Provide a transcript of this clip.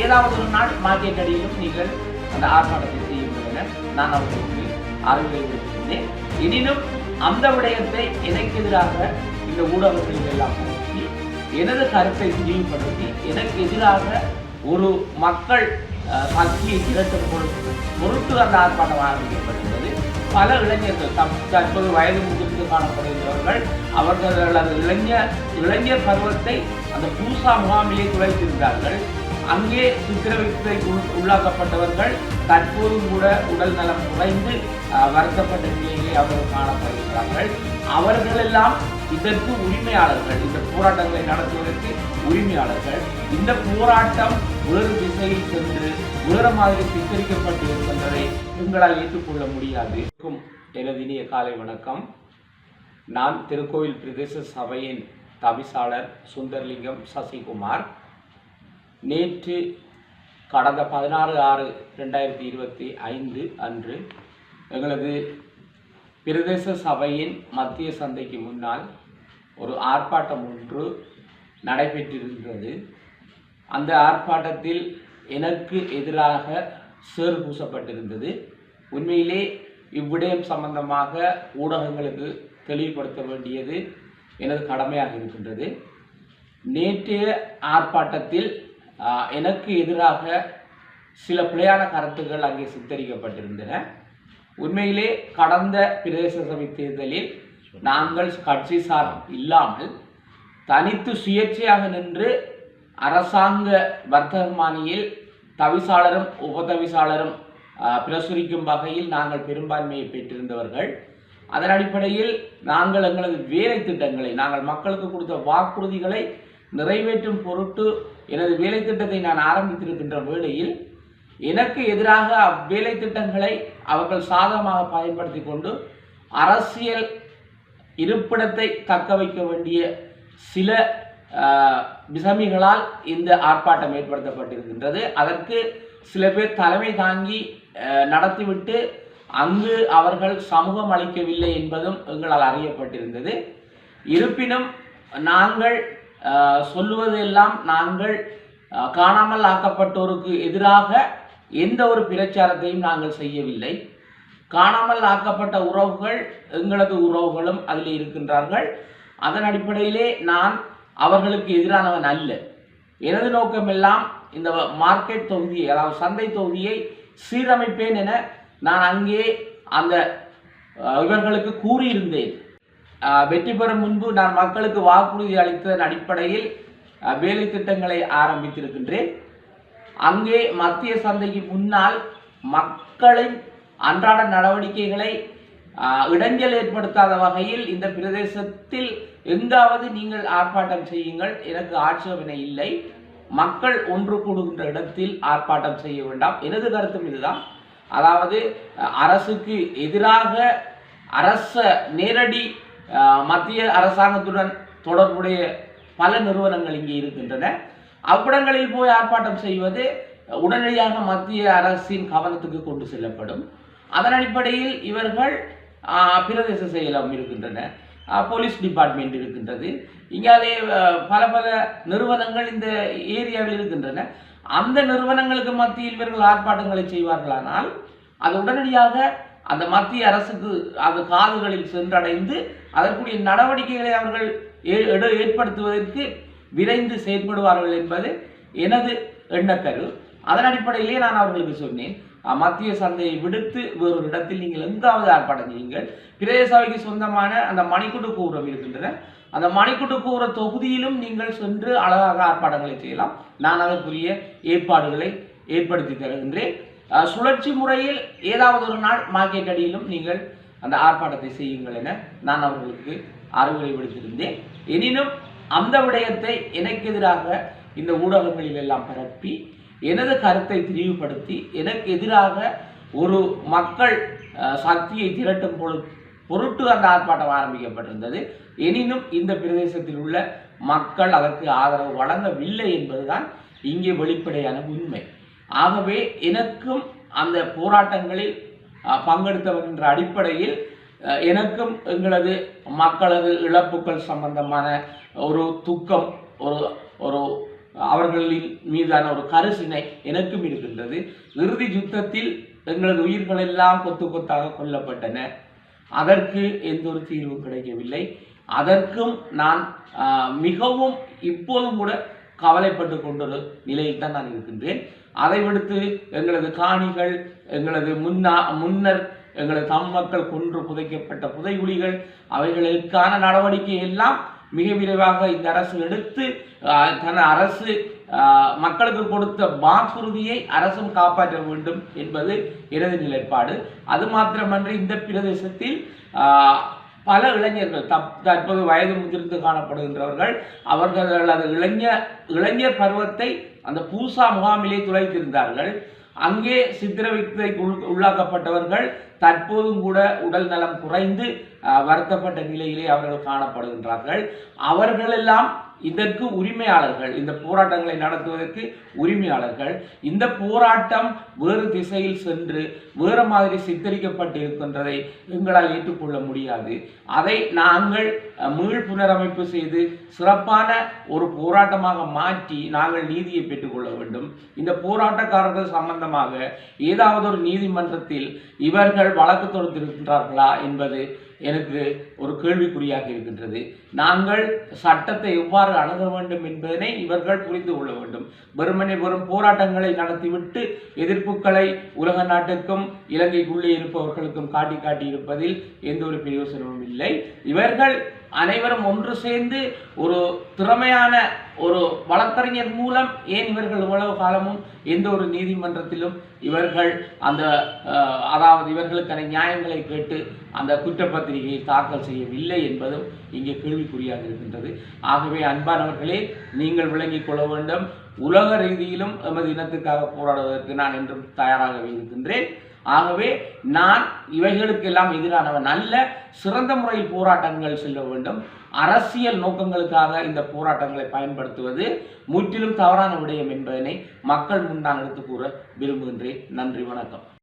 ஏதாவது ஒரு நாள் மார்க்கெட் அடியிலும் நீங்கள் அந்த ஆர்ப்பாட்டத்தை செய்யுங்கள் என நான் அவர்களுக்கு அறிவுரை கொடுத்திருந்தேன் எனினும் அந்த விடயத்தை எனக்கு எதிராக இந்த ஊடகங்கள் எல்லாம் பரப்பி எனது கருத்தை தெளிவுபடுத்தி எனக்கு எதிராக ஒரு மக்கள் அஹ், சக்தியை திரட்டும் பொருட்டு பொருட்டு அந்த ஆர்ப்பாட்டம் ஆரம்பிக்கப்பட்டுள்ளது. பல இளைஞர்கள் தம் தற்போது வயது முதிர்ந்து காணப்படுகிறவர்கள் அவர்களது இளைஞர் இளைஞர் பருவத்தை அந்த பூசா முகாமிலே துளைத்திருந்தார்கள் அங்கே சித்திரவதைக்கு உள்ளாக்கப்பட்டவர்கள் தற்போதும் கூட உடல் நலம் குறைந்து வருத்தப்பட்ட நிலையிலே அவர்கள் காணப்படுகிறார்கள். அவர்களெல்லாம் இதற்கு உரிமையாளர்கள். இந்த போராட்டங்களை நடத்துவதற்கு உரிமையாளர்கள். இந்த போராட்டம் வேறு திசையில் சென்று வேறு மாதிரி சித்தரிக்கப்பட்டு இருக்கின்றதை உங்களால் ஏற்றுக்கொள்ள முடியாது. எனது இனிய காலை வணக்கம். நான் திருக்கோவில் பிரதேச சபையின் தவிசாளர் சுந்தர்லிங்கம் சசிகுமார். நேற்று கடந்த பதினாறு ஆறு ரெண்டாயிரத்தி இருபத்தி ஐந்து அன்று எங்களது பிரதேச சபையின் மத்திய சந்தைக்கு முன்னால் ஒரு ஆர்ப்பாட்டம் ஒன்று நடைபெற்றிருந்தது. அந்த ஆர்ப்பாட்டத்தில் எனக்கு எதிராக சேறு பூசப்பட்டிருந்தது. உண்மையிலே இவ்விடயம் சம்பந்தமாக ஊடகங்களுக்கு தெளிவுபடுத்த வேண்டியது எனது கடமையாக இருக்கின்றது. நேற்றைய ஆர்ப்பாட்டத்தில் எனக்கு எதிராக சில பிழையான கருத்துக்கள் அங்கே சித்தரிக்கப்பட்டிருந்தன. உண்மையிலே கடந்த பிரதேச சபை தேர்தலில் நாங்கள் கட்சி சார் இல்லாமல் தனித்து சுயேட்சையாக நின்று அரசாங்க வர்த்தகமானியில் தவிசாளரும் உபதவிசாளரும் பிரசுரிக்கும் வகையில் நாங்கள் பெரும்பான்மையை பெற்றிருந்தவர்கள். அதன் அடிப்படையில் நாங்கள் எங்களது வேலை திட்டங்களை நாங்கள் மக்களுக்கு கொடுத்த வாக்குறுதிகளை நிறைவேற்றும் பொருட்டு எனது வேலை திட்டத்தை நான் ஆரம்பித்திருக்கின்ற வேளையில் எனக்கு எதிராக அவ்வேலை திட்டங்களை அவர்கள் சாதகமாக பயன்படுத்தி கொண்டு அரசியல் இருப்பிடத்தை தக்க வைக்க வேண்டிய சில விசமிகளால் இந்த ஆர்ப்பாட்டம் ஏற்படுத்தப்பட்டிருக்கின்றது. அதற்கு சில பேர் தலைமை தாங்கி நடத்திவிட்டு அங்கு அவர்கள் சமூகம் அளிக்கவில்லை என்பதும் எங்களால் அறியப்பட்டிருந்தது. இருப்பினும் நாங்கள் சொல்லுவதெல்லாம் நாங்கள் காணாமல் ஆக்கப்பட்டோருக்கு எதிராக எந்த ஒரு பிரச்சாரத்தையும் நாங்கள் செய்யவில்லை. காணாமல் ஆக்கப்பட்ட உறவுகள் எங்களது உறவுகளும் அதில் இருக்கின்றார்கள். அதன் அடிப்படையிலே நான் அவர்களுக்கு எதிரானவன் அல்ல. எனது நோக்கமெல்லாம் இந்த மார்க்கெட் தொகுதியை அதாவது சந்தை தொகுதியை சீரமைப்பேன் என நான் அங்கே அந்த இவர்களுக்கு கூறியிருந்தேன். வெற்றி பெறும் முன்பு நான் மக்களுக்கு வாக்குறுதி அளித்ததன் அடிப்படையில் வேலை திட்டங்களை ஆரம்பித்திருக்கின்றேன். அங்கே மத்திய சந்தைக்கு முன்னால் மக்களின் அன்றாட நடவடிக்கைகளை இடைஞ்சல் ஏற்படுத்தாத வகையில் இந்த பிரதேசத்தில் எங்காவது நீங்கள் ஆர்ப்பாட்டம் செய்யுங்கள். எனக்கு ஆட்சேபனை இல்லை. மக்கள் ஒன்று கூடுகின்ற இடத்தில் ஆர்ப்பாட்டம் செய்ய வேண்டாம். எனது கருத்தும் இதுதான். அதாவது அரசுக்கு எதிராக அரச நேரடி மத்திய அரசாங்கத்துடன் தொடர்புடைய பல நிறுவனங்கள் இங்கே இருக்கின்றன. அவ்விடங்களில் போய் ஆர்ப்பாட்டம் செய்வது உடனடியாக மத்திய அரசின் கவனத்துக்கு கொண்டு செல்லப்படும். அதன் அடிப்படையில் இவர்கள் பிரதேச செயலம் இருக்கின்றன. போலீஸ் டிபார்ட்மெண்ட் இருக்கின்றது. இங்காலே பல பல நிறுவனங்கள் இந்த ஏரியாவில் இருக்கின்றன. அந்த நிறுவனங்களுக்கு மத்தியில் இவர்கள் ஆர்ப்பாட்டங்களை செய்வார்களானால் அது உடனடியாக அந்த மத்திய அரசுக்கு அது காதுகளில் சென்றடைந்து அதற்குரிய நடவடிக்கைகளை அவர்கள் ஏ- ஏற்படுத்துவதற்கு விரைந்து செயற்படுவார்கள் என்பது எனது எண்ணக்கரு அதன் அடிப்படையிலே நான் அவர்களுக்கு சொன்னேன். மத்திய சந்தையை விடுத்து வேறொரு இடத்தில் நீங்கள் எங்காவது ஆர்ப்பாட்டம் செய்யுங்கள். பிரதேச சபைக்கு சொந்தமான அந்த மணிக்குட்டு கூரம் இருக்கின்றன. அந்த மணிக்குட்டு கூற தொகுதியிலும் நீங்கள் சென்று அழகாக ஆர்ப்பாட்டங்களை செய்யலாம். நான் அதற்குரிய ஏற்பாடுகளை ஏற்படுத்தி தருகின்றேன். சுழற்சி முறையில் ஏதாவது ஒரு நாள் மார்க்கெட் அடியிலும் நீங்கள் அந்த ஆர்ப்பாட்டத்தை செய்யுங்கள் என நான் அவர்களுக்கு அறிவுரை விடுத்திருந்தேன். எனினும் அந்த விடயத்தை எனக்கு எதிராக இந்த ஊடகங்களில் எல்லாம் பரப்பி எனது கருத்தை தெளிவுபடுத்தி எனக்கு எதிராக ஒரு மக்கள் சக்தியை திரட்டும் பொழு பொருட்டு அந்த ஆர்ப்பாட்டம் ஆரம்பிக்கப்பட்டிருந்தது. எனினும் இந்த பிரதேசத்தில் உள்ள மக்கள் அதற்கு ஆதரவு வழங்கவில்லை என்பதுதான் இங்கே வெளிப்படையான உண்மை. ஆகவே எனக்கும் அந்த போராட்டங்களில் அஹ், பங்கெடுத்தவர் என்ற அடிப்படையில் எனக்கும் எங்களது மக்களது இழப்புகள் சம்பந்தமான ஒரு துக்கம் ஒரு ஒரு அவர்களின் மீதான ஒரு கருசினை எனக்கும் இருக்கின்றது. இறுதி யுத்தத்தில் எங்களது உயிர்கள் எல்லாம் கொத்து கொத்தாக கொல்லப்பட்டன. அதற்கு எந்த ஒரு தீர்வும் கிடைக்கவில்லை. அதற்கும் நான் மிகவும் இப்போதும் கூட கவலைப்பட்டு கொண்டொரு நிலையில் தான் நான் இருக்கின்றேன். அதை விடுத்து எங்களது காணிகள் எங்களது முன்னா முன்னர் எங்களது தம் மக்கள் கொன்று புதைக்கப்பட்ட புதைகுழிகள் அவைகளுக்கான நடவடிக்கை எல்லாம் மிக விரைவாக இந்த அரசு எடுத்து தன் அரசு மக்களுக்கு கொடுத்த வாக்குறுதியை அரசும் காப்பாற்ற வேண்டும் என்பது எனது நிலைப்பாடு. அது மாத்திரமன்றி இந்த பிரதேசத்தில் பல இளைஞர்கள் தப் தற்போது வயது முதிர்ந்து காணப்படுகின்றவர்கள் அவர்களது இளைஞர் இளைஞர் பருவத்தை அந்த பூசா முகாமிலே துளைத்திருந்தார்கள். அங்கே சித்திரவதைக்கு உள்- உள்ளாக்கப்பட்டவர்கள் தற்போதும் கூட உடல் நலம் குறைந்து வருத்தப்பட்ட நிலையிலே அவர்கள் காணப்படுகின்றார்கள். அவர்களெல்லாம் இதற்கு உரிமையாளர்கள் இந்த போராட்டங்களை நடத்துவதற்கு உரிமையாளர்கள். இந்த போராட்டம் வேறு திசையில் சென்று வேறு மாதிரி சித்தரிக்கப்பட்டு இருக்கின்றதை எங்களால் ஏற்றுக்கொள்ள முடியாது. அதை நாங்கள் மீள் புனரமைப்பு செய்து சிறப்பான ஒரு போராட்டமாக மாற்றி நாங்கள் நீதியை பெற்றுக்கொள்ள வேண்டும். இந்த போராட்டக்காரர்கள் சம்பந்தமாக ஏதாவது ஒரு நீதிமன்றத்தில் இவர்கள் வழக்கு தொடுத்திருக்கின்றார்களா என்பது எனக்கு ஒரு கேள்விக்குறியாக இருக்கின்றது. நாங்கள் சட்டத்தை எவ்வாறு அணுக வேண்டும் என்பதனை இவர்கள் புரிந்து கொள்ள வேண்டும். வெறுமனை வெறும் போராட்டங்களை நடத்திவிட்டு எதிர்ப்புகளை உலக நாட்டுக்கும் இலங்கைக்குள்ளே இருப்பவர்களுக்கும் காட்டி காட்டி இருப்பதில் எந்த ஒரு பிரயோசனமும் இல்லை. இவர்கள் அனைவரும் ஒன்று சேர்ந்து ஒரு திறமையான ஒரு வழக்கறிஞர் மூலம் ஏன் இவர்கள் இவ்வளவு காலமும் எந்த ஒரு நீதிமன்றத்திலும் இவர்கள் அந்த அதாவது இவர்களுக்கான நியாயங்களை கேட்டு அந்த குற்றப்பத்திரிகையை தாக்கல் செய்யவில்லை என்பதும் இங்கே கேள்விக்குறியாக இருக்கின்றது. ஆகவே அன்பானவர்களே நீங்கள் விளங்கிக் கொள்ள வேண்டும். உலக ரீதியிலும் எமது இனத்துக்காக போராடுவதற்கு நான் என்றும் தயாராகவே இருக்கின்றேன். ஆகவே நான் இவைகளுக்கெல்லாம் எதிரானவன் நல்ல சிறந்த முறையில் போராட்டங்கள் செல்ல வேண்டும். அரசியல் நோக்கங்களுக்காக இந்த போராட்டங்களை பயன்படுத்துவது முற்றிலும் தவறான விடயம் என்பதனை மக்கள் முன் நான் எடுத்து கூற விரும்புகின்றேன். நன்றி வணக்கம்.